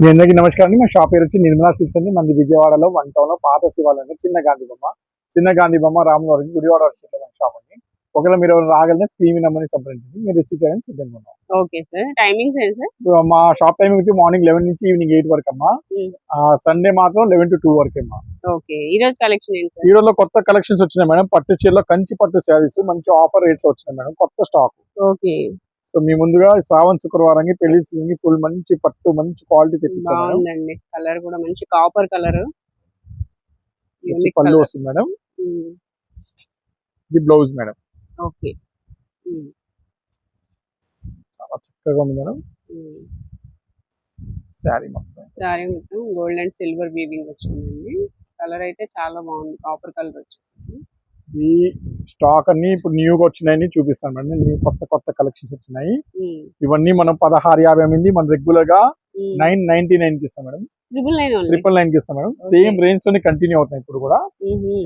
మీ అందరికీ నమస్కారం అండి. మా షాప్ పేరు వచ్చి నిర్మలా సిల్స్ అండి. మంది విజయవాడలో వన్ టౌన్లో పాత శివాలయం చిన్న గాంధీ బొమ్మ చిన్న గాంధీ బొమ్మ రామవారికి గుడివాడ వచ్చేట్ల షాప్ అండి. ఒకవేళ మీరు ఎవరు రాగలిగిన స్క్రీన్ నెంబర్ని సంప్రదించండి మీరు రిసీవ్ చేయడానికి సిద్ధంగా ఉన్నాం. Okay sir. టైమింగ్స్ ఏంటి సార్? మా షాప్ టైమింగ్ వచ్చి మార్నింగ్ లెవెన్ నుంచి ఈవినింగ్ ఎయిట్ వరకు అమ్మా. సండే మాత్రం లెవెన్ టు టూ వరకు అమ్మా. ఓకే. ఈ రోజు కలెక్షన్ ఈ రోజులో కొత్త కలెక్షన్స్ వచ్చినాయి మేడం. పట్టు చీరలో కంచి పట్టు శారీస్ మంచి ఆఫర్ రేట్లో వచ్చినాయి మేడం. కొత్త స్టాక్ ఓకే. సో మీ ముందుగా శ్రావణ శుక్రవారం పెళ్ళి సీజన్కి ఫుల్ మంచి పట్టు మంచి క్వాలిటీ తెప్పించాం మేడం. బాగుందండి. కలర్ కూడా మంచి కాపర్ కలర్ మంచి పళ్ళు వస్తుంది మేడం. ఇది బ్లౌజ్ మేడం. ఓకే. చాలా చక్కగా ఉంది మేడం. శారీ మొత్తం. సారీ మొత్తం గోల్డ్ అండ్ సిల్వర్ వీవింగ్ వచ్చిందండి. కలర్ అయితే చాలా బాగుంది. కాపర్ కలర్ వచ్చేసింది. ఈ స్టాక్ అన్ని ఇప్పుడు న్యూగా వచ్చినాయని చూపిస్తాను మేడం. న్యూ కొత్త కొత్త కలెక్షన్స్ వచ్చినాయి. ఇవన్నీ మనం పదహారు యాభై మంది మనం రెగ్యులర్గా నైన్ నైన్టీ నైన్కి ఇస్తాం మేడం. ట్రిపుల్ నైన్కి ఇస్తాం మేడం. సేమ్ రేంజ్ తోనే కంటిన్యూ అవుతున్నాయి ఇప్పుడు కూడా.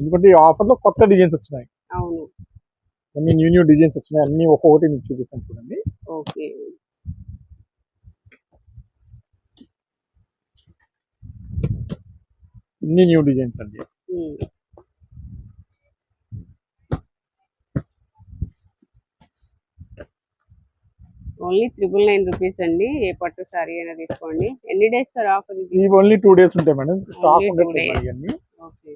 ఎందుకంటే ఈ ఆఫర్లో కొత్త డిజైన్స్ వచ్చినాయి. అన్ని న్యూ న్యూ డిజైన్స్ వచ్చినాయి. అన్ని ఒక్కొక్కటి మీకు చూపిస్తాను చూడండి. ఓకే అన్ని న్యూ డిజైన్స్ అండి. ఓన్లీ ట్రిపుల్ నైన్ రూపీస్ అండి ఏ పట్టు సారీ అయినా తీసుకోండి. ఎన్ని డేస్ సార్ ఆఫర్ ఇది? ఓన్లీ టూ డేస్ ఉంటాయి మేడం. Stock okay.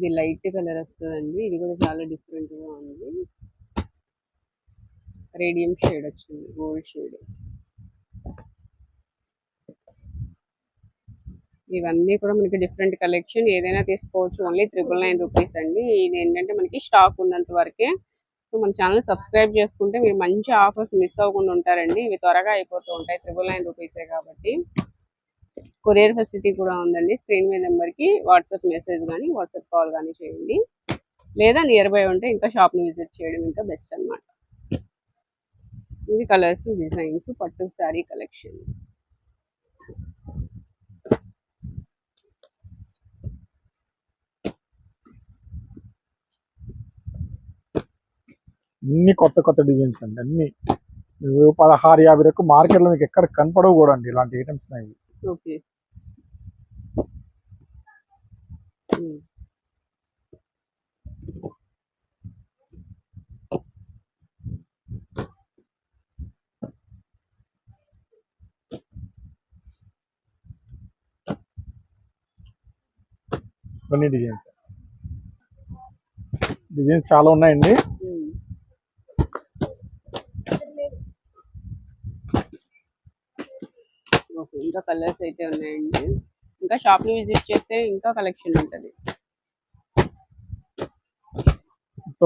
ఇది లైట్ కలర్ వస్తుందండి. ఇది కూడా చాలా డిఫరెంట్గా ఉంది. రేడియం షేడ్ వచ్చింది. Gold shade. ఇవన్నీ కూడా మనకి డిఫరెంట్ కలెక్షన్. ఏదైనా తీసుకోవచ్చు. ఓన్లీ ట్రిపుల్ నైన్ రూపీస్ అండి. ఇది ఏంటంటే మనకి స్టాక్ ఉన్నంత వరకే. సో మన ఛానల్ సబ్స్క్రైబ్ చేసుకుంటే మీరు మంచి ఆఫర్స్ మిస్ అవ్వకుండా ఉంటారండి. ఇవి త్వరగా అయిపోతూ ఉంటాయి. ట్రిపుల్ నైన్ రూపీసే కాబట్టి. కొరియర్ ఫెసిలిటీ కూడా ఉందండి. స్క్రీన్ మీద నెంబర్కి వాట్సాప్ మెసేజ్ కానీ వాట్సాప్ కాల్ కానీ చేయండి. లేదా నియర్ బై ఉంటే ఇంకా షాప్ని విజిట్ చేయడం ఇంకా బెస్ట్ అన్నమాట. ఇవి కలర్స్ డిజైన్స్ పట్టు శారీ కలెక్షన్. అన్ని కొత్త కొత్త డిజైన్స్ అండి. అన్ని పదహారు యాభై వరకు మార్కెట్లో మీకు ఎక్కడ కనపడవు కూడా అండి. ఇలాంటి ఐటమ్స్ అనేవి. ఓకే. ఇవన్నీ డిజైన్స్ డిజైన్స్ చాలా ఉన్నాయండి. ఓకే ఇంకా కలర్స్ అయితే ఉన్నాయండి. ఇంకా షాప్ని విజిట్ చేస్తే ఇంకా కలెక్షన్ ఉంటుంది.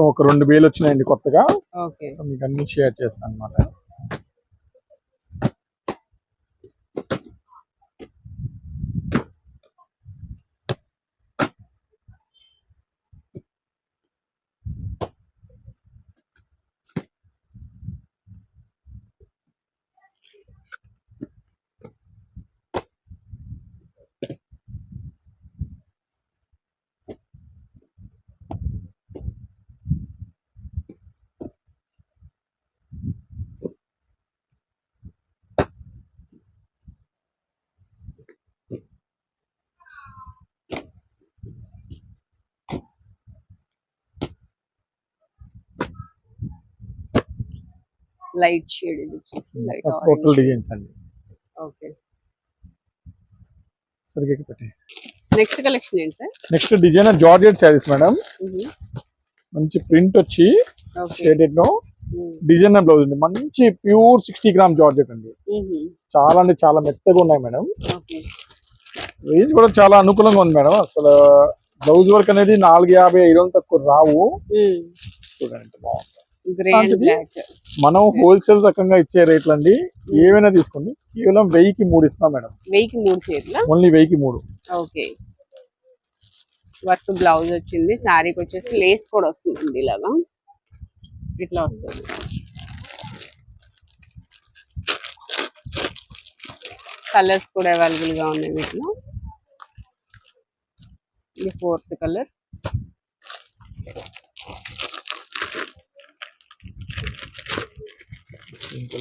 ఒక రెండు వేలు వచ్చినాయండి కొత్తగా. ఓకే సో మీకు అన్ని షేర్ చేస్తాను అనమాట లైట్ షేడ్ ఇది వచ్చేసి లైట్ టోటల్ డిజైన్స్ అండి. ఓకే. సరిగ్గా పెట్టి నెక్స్ట్ కలెక్షన్ ఏంటి sir? Next designer georgette saris madam. మంచి ప్రింట్ వచ్చి షేడెడ్లో డిజైనర్ బ్లౌజ్ అండి మంచి ప్యూర్ సిక్స్టీ గ్రామ్ జార్జెట్ అండి. చాలా అంటే చాలా మెత్తగా ఉన్నాయి మేడం. రేంజ్ కూడా చాలా అనుకూలంగా ఉంది మేడం. అసలు బ్లౌజ్ వర్క్ అనేది నాలుగు యాభై ఐదు వందలు తక్కువ రావు. చూడండి బాగుంది. మనం హోల్సేల్ రకంగా ఇచ్చే రేట్లు అండి. ఏవైనా తీసుకోండి. కేవలం వెయ్యికి మూడు ఇస్తాం మేడం. వెయ్యికి మూడు చీరల ఓన్లీ వెయ్యికి మూడు. ఓకే. వర్క్ బ్లౌజ్ వచ్చింది శారీకి వచ్చేసి లేస్ కూడా వస్తుందండి ఇలాగా. ఇట్లా వస్తుంది. కలర్స్ కూడా అవైలబుల్గా ఉన్నాయి వీటిలో. ఇది ఫోర్త్ కలర్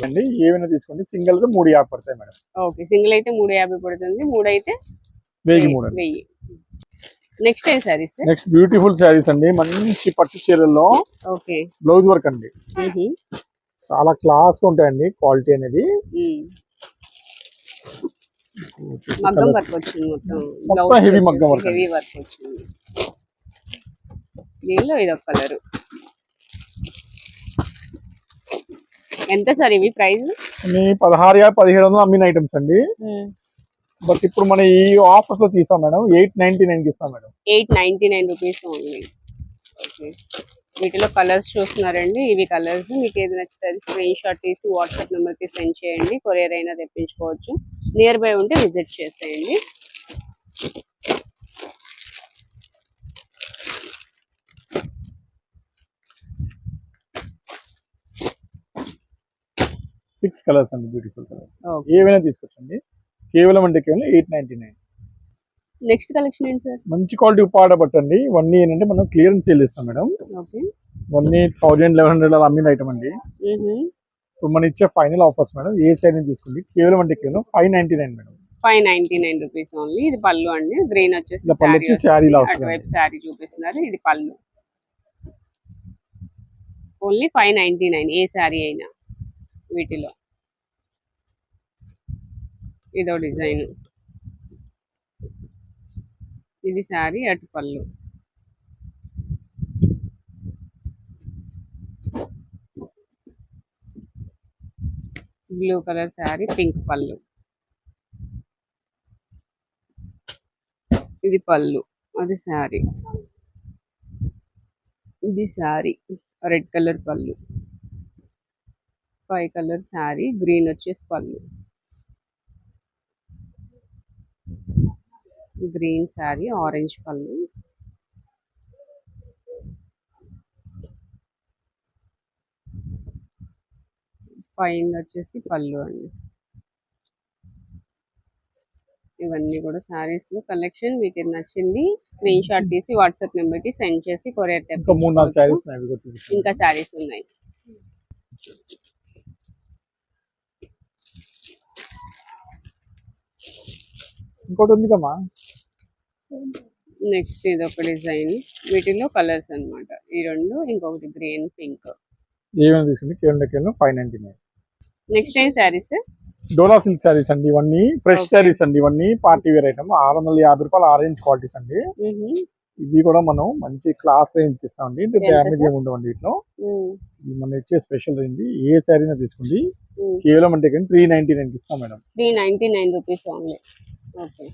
అండి ఏమైనా తీసుకోండి. సింగిల్గా మూడు యాభై పడతాయి మేడం. ఓకే సింగిల్ అయితే మూడు యాభై పడుతుంది. మూడు అయితే వెయ్యికి మూడు వెయ్యి. నెక్స్ట్ ఏ సారీస్ నెక్స్ట్ బ్యూటిఫుల్ శారీస్ అండి. మంచి పట్టు చీరల్లో ఓకే. బ్లౌజ్ వర్క్ అండి. చాలా క్లాస్గా ఉంటాయండి క్వాలిటీ అనేది. మగ్గం వర్క్ వచ్చింది మొత్తం. మొత్తం heavy మగ్గం work హెవీ వర్క్ వచ్చింది. దీనిలో ఇదొక కలర్ ఎంత సార్ ఇవి ప్రైస్? అన్ని పదహారు యాభై పదిహేడు వందలు అమ్మిన ఐటమ్స్ అండి. బట్ ఇప్పుడు మన ఈ ఆఫర్స్లో తీసాం మేడం ఎయిట్ నైన్టీ నైన్కి ఇస్తాం madam. Eight ninety nine rupees only okay వీటిలో కలర్స్ చూస్తున్నారండి. ఇవి కలర్స్ మీకు ఏది నచ్చితే అది స్క్రీన్ షాట్ తీసి వాట్సాప్ నెంబర్కి సెండ్ చేయండి. కొరియర్ అయినా తెప్పించుకోవచ్చు. నియర్ బై ఉంటే విజిట్ చేసేయండి. సిక్స్ కలర్స్ అండి బ్యూటిఫుల్ కలర్స్. ఏవైనా తీసుకొచ్చండి. కేవలం అంటే కేవలం eight ninety nine. Next collection ఏంటి సార్? మంచి క్వాలిటీ ఉప్పాడ పట్టండి ఇవన్నీ ఏంటంటే మనం క్లియరెన్స్ సేల్ ఇస్తాం మేడం. ఓకే. ఇవన్నీ థౌజండ్ లెవెన్ హండ్రెడ్ అలా అమ్మిన ఐటమ్ అండి. ఇప్పుడు మనం ఇచ్చే ఫైనల్ ఆఫర్స్ మేడం ఏ సైడ్ నుంచి తీసుకోండి. కేవలం అంటే కేవలం five ninety nine madam. Five ninety nine rupees only. ఇది పళ్ళు అండి. గ్రీన్ వచ్చేసి పళ్ళు వచ్చి శారీ అటువైపు శారీ చూపిస్తున్నారు. ఇది పళ్ళు. ఓన్లీ ఫైవ్ నైన్టీ నైన్ ఏ శారీ అయినా. వీటిలో. ఇదో డిజైన్. ఇది శారీ అటు పళ్ళు. బ్లూ కలర్ శారీ పింక్ పళ్ళు. ఇది పళ్ళు అది శారీ. ఇది శారీ రెడ్ కలర్ పళ్ళు. ఫైవ్ కలర్ శారీ గ్రీన్ వచ్చేసి పళ్ళు. గ్రీన్ శారీ ఆరెంజ్ పళ్ళు. పైన వచ్చేసి పళ్ళు అండి. ఇవన్నీ కూడా సారీస్ కలెక్షన్. మీకు నచ్చింది స్క్రీన్ షాట్ తీసి వాట్సాప్ నెంబర్కి సెండ్ చేసి కొరియర్ ఇంకా శారీస్ ఉన్నాయి అవి కూడా చూపిస్తాను. ఇంకా సారీస్ ఉన్నాయి ఇంకోటి ఉంది కమ్మా? నెక్స్ట్ ఇది ఒక డిజైన్. వీటిలో కలర్స్ అన్నమాట. ఈ రెండు ఇంకొకటి గ్రీన్ పింక్. ఏమైనా తీసుకోండి కేవలం కేవలం ఫైవ్ నైన్టీ నైన్. నెక్స్ట్ ఏం సారీస్ డోలా సిల్క్ శారీస్ అండి ఇవన్నీ. ఫ్రెష్. శారీస్ అండి ఇవన్నీ. పార్టీ వేర్ ఐటమ్ ఆరు వందల యాభై రూపాయలు ఆరెంజ్ క్వాలిటీస్ అండి. ఇవి కూడా మనం మంచి క్లాస్ రేంజ్కి ఇస్తామండి. డ్యామేజ్? ఏమి ఉండవండి వీటిలో. ఇది మనం ఇచ్చే స్పెషల్ రేంజ్ ఏ శారీనా తీసుకోండి. కేవలం అంటే కానీ త్రీ నైన్టీ నైన్కి ఇస్తాం madam. Three ninety nine rupees only okay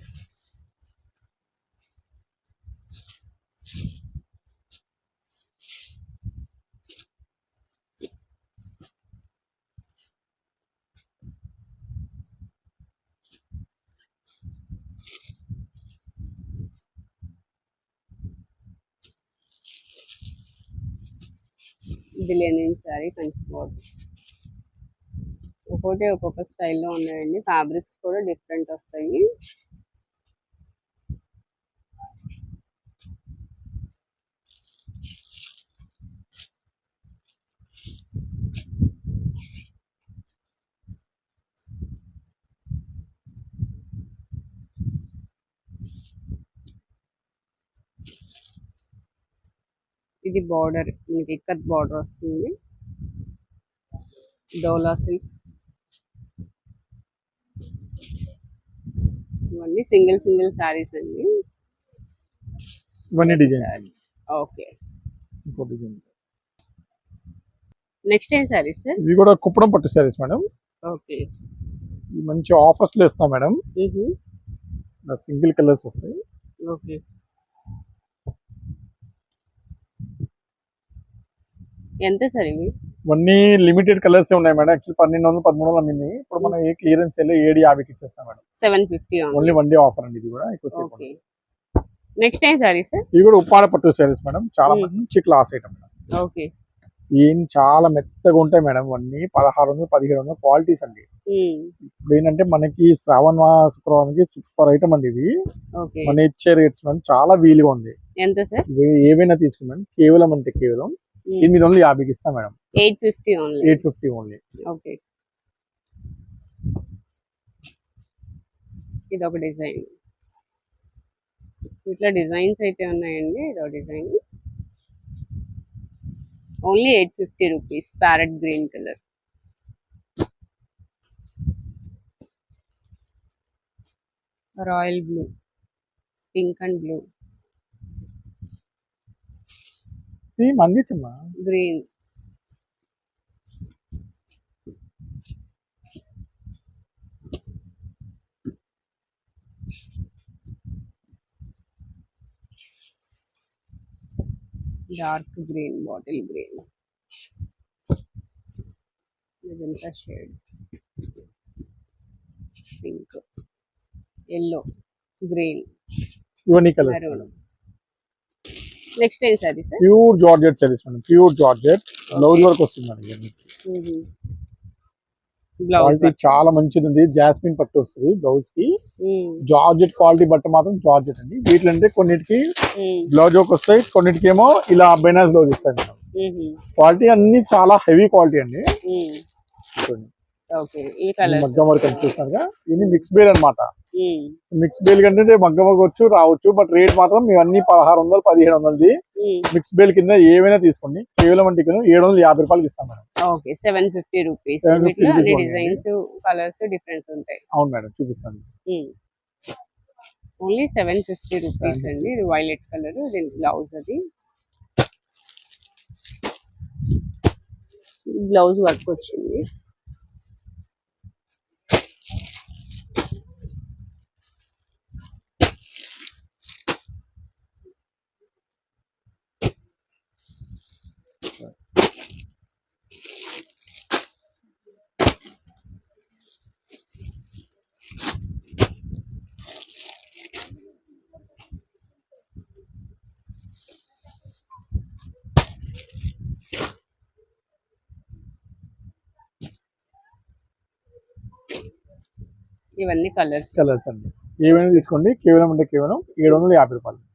ఇది లెనిన్ శారీ కంచిపోవడం ఒక్కొక్కటి ఒక్కొక్క స్టైల్లో ఉన్నాయండి. ఫ్యాబ్రిక్స్ కూడా డిఫరెంట్ వస్తాయి. ఇది బార్డర్ మనకి ఇక్కత్ బార్డర్ వస్తుంది. డోలా సిల్క్. ఇవన్నీ సింగిల్ సింగిల్ శారీస్ అండి. ఇవన్నీ డిజైన్స్ ఓకే. ఇంకో డిజైన్. నెక్స్ట్ ఏం సారీస్ సార్? ఇవి కూడా కుప్పడం పట్టు శారీస్ మేడం. ఓకే. మంచి ఆఫర్స్లో ఇస్తాం మేడం సింగిల్ కలర్స్ వస్తాయి. ఓకే. ఎంత సార్ ఇవి? ఇవన్నీ లిమిటెడ్ కలర్స్ ఉన్నాయి మేడం. యాక్చువల్లీ పన్నెండు వందలు పదమూడు వందలు అమ్మింది. ఇప్పుడు మనం ఏ క్లియరెన్స్ వెళ్ళి ఏడు యాభైకి ఇచ్చేస్తాం madam. Seven fifty only one day offer అండి ఇది కూడా ఎక్కువసేపు నెక్స్ట్ ఏం సారీ సార్ ఇవి కూడా ఉప్పాడ పట్టు శారీస్ మేడం. చాలా Hmm. మంచి క్లాస్ ఐటమ్ మేడం. ఓకే. ఏం చాలా మెత్తగా ఉంటాయి మేడం ఇవన్నీ. పదహారు వందలు పదిహేడు వందలు క్వాలిటీస్ అండి ఇప్పుడు ఏంటంటే మనకి శ్రావణ శుక్రవారానికి సూపర్ ఐటమ్ అండి ఇవి. మన ఇచ్చే రేట్స్ మేడం చాలా వీలుగా ఉంది. ఏవైనా తీసుకున్నాం. కేవలం అంటే కేవలం ఎనిమిది వందలు యాభైకి ఇస్తాం madam. Eight fifty only. Eight fifty only. Okay. ఇది ఒక డిజైన్. ఇట్లా డిజైన్స్ అయితే ఉన్నాయండి ఇది design. Only eight fifty rupees parrot green colour. Royal blue pink and blue. Green. Dark green bottle green ఇదంతా షేడ్ పింక్ ఎల్లో గ్రీన్ ఇవన్నీ colours maroon next ఏం sari sir pure georgette saris madam pure georgette blouse work వస్తుంది మనకి blouse quality చాలా మంచిది ఉంది jasmine పట్టు వస్తుంది బ్లౌజ్కి జార్జెట్ క్వాలిటీ బట్ట మాత్రం జార్జెట్ అండి. వీటిలో అంటే కొన్నిటికి బ్లౌజ్ వర్క్ వస్తాయి కొన్నిటికి ఏమో ఇలా బెనాస్ బ్లౌజ్ ఇస్తాయి క్వాలిటీ అన్ని చాలా హెవీ క్వాలిటీ అండి. ఓకే. ఈ ఈ కలర్ మగ్గం వర్క్ చూస్తున్నారుగా ఇది మిక్స్ బేల్ అన్నమాట. మిక్స్ బేల్ కంటే మగ్గం వర్క్ వచ్చు రావచ్చు బట్ రేట్ మాత్రం ఇవన్నీ పదహారు వందలు పదిహేడు వందలది మిక్స్ బేల్ కింద ఏవైనా తీసుకోండి. కేవలం అంటే ఏడు వందల యాభై రూపాయలకి ఇస్తాం madam. Okay. Seven fifty rupees 750 వీటిలో అన్ని rupees డిజైన్స్ కలర్స్ డిఫరెన్స్ ఉంటాయి. అవును మేడం చూపిస్తాను. ఓన్లీ సెవెన్ ఫిఫ్టీ రూపీస్ అండి. ఇది వైలెట్ కలర్ దీని బ్లౌజ్ అది. బ్లౌజ్ వర్క్ వచ్చింది. ఇవన్నీ కలర్స్ కలర్స్ అండి. ఏమైనా తీసుకోండి? కేవలం అంటే కేవలం ఏడు వందల యాభై రూపాయలు.